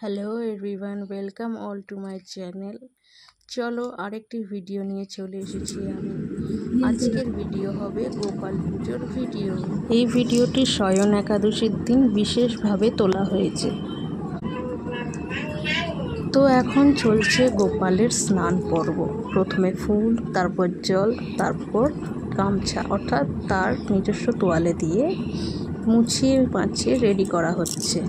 Hello everyone welcome all to my channel চলো আরেকটি video নিয়ে চলে এসেছি আমি। আজকের ভিডিও হবে গোপাল পুজোর ভিডিও এই ভিডিওটি স্বয়ন একাদশীর দিন বিশেষভাবে তোলা হয়েছে। তো এখন চলছে গোপালের স্নান পর্ব। প্রথমে ফুল, তারপর জল, তারপর গামছা, অর্থাৎ তার নিজস্ব তোয়ালে দিয়ে মুছিয়ে পাঁচিয়ে রেডি করা হচ্ছে।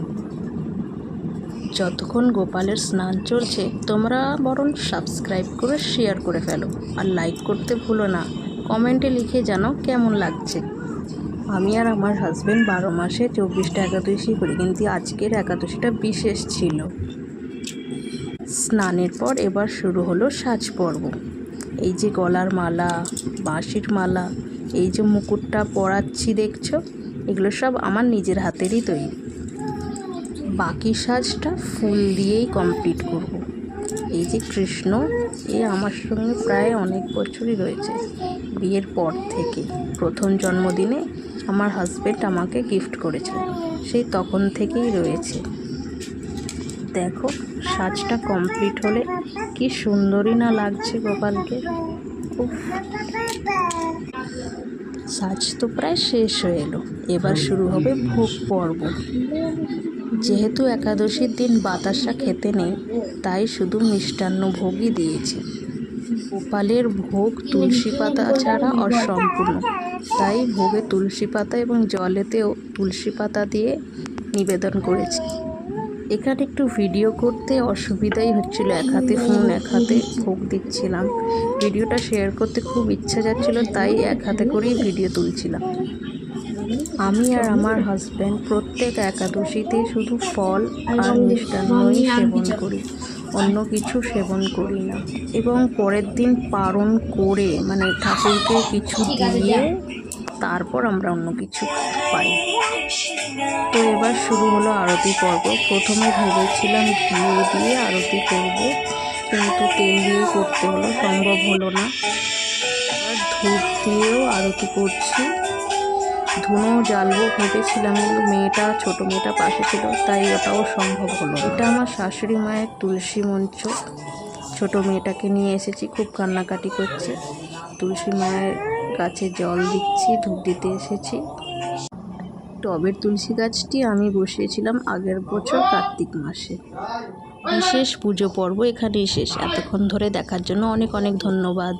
যতক্ষণ গোপালের স্নান চলছে, তোমরা বরং সাবস্ক্রাইব করে শেয়ার করে ফেলো। আর লাইক করতে ভুলো না। কমেন্টে লিখে জানাও কেমন লাগছে। আমি আর আমার হাজব্যান্ড বারো মাসে চব্বিশটা একাদশী করি, কিন্তু আজকের একাদশীটা বিশেষ ছিল। স্নানের পর এবার শুরু হলো সাজ পর্ব। এই যে গলার মালা, বাঁশির মালা, এই যে মুকুটটা পরাচ্ছি দেখছ, এগুলো সব আমার নিজের হাতেরই তৈরি। বাকি সাজটা ফুল দিয়েই কমপ্লিট করব। এই যে কৃষ্ণ, এ আমার সঙ্গে প্রায় অনেক বছরই রয়েছে বিয়ের পর থেকে। প্রথম জন্মদিনে আমার হাজব্যান্ড আমাকে গিফট করেছে সেই তখন থেকেই রয়েছে। দেখো, সাজটা কমপ্লিট হলে কি সুন্দরই না লাগছে গোপালকে। সাজ তো প্রায় শেষ হয়ে এলো। এবার শুরু হবে ভোগ পর্ব। যেহেতু একাদশীর দিন বাতাসা খেতে নেই, তাই শুধু মিষ্টান্ন ভোগই দিয়েছি। গোপালের ভোগ তুলসী পাতা ছাড়া অসম্পূর্ণ। তাই ভোগে তুলসী পাতা এবং জলেতেও তুলসী পাতা দিয়ে নিবেদন করেছি। এখানে একটু ভিডিও করতে অসুবিধাই হচ্ছিল। এক হাতে ফোন এক হাতে ভোগ দিচ্ছিলাম। ভিডিওটা শেয়ার করতে খুব ইচ্ছা যাচ্ছিল, তাই এক হাতে করেই ভিডিও তুলছিলাম। আমি আর আমার হাজব্যান্ড প্রত্যেক একাদশীতে শুধু ফল আর মিষ্টান্নই সেবন করি অন্য কিছু সেবন করি না। এবং পরের দিন পালন করে মানে ঠাকুরকে কিছু দিয়ে তারপর আমরা অন্য কিছু পাই। তো এবার শুরু হলো আরতি পর্ব। প্রথমে ভেবেছিলাম ঘিয়ে দিয়ে আরতি করব কিন্তু তেল দিয়ে করতে হলো সম্ভব হলো না। ধূপ দিয়েও আরতি করছি। ধুনো জ্বালবো ভেবেছিলাম, কিন্তু মেয়েটা, ছোট মেয়েটা পাশে ছিল, তাই ওটাও সম্ভব হলো এটা আমার শাশুড়ি মায়ের তুলসী মঞ্চ। ছোট মেয়েটাকে নিয়ে এসেছি, খুব কান্নাকাটি করছে। তুলসী মায়ের গাছে জল দিচ্ছি, ধূপ দিতে এসেছি। টবের তুলসী গাছটি আমি বসিয়েছিলাম আগের বছর কার্তিক মাসে। বিশেষ পুজো পর্ব এখানেই শেষ। এতক্ষণ ধরে দেখার জন্য অনেক অনেক ধন্যবাদ।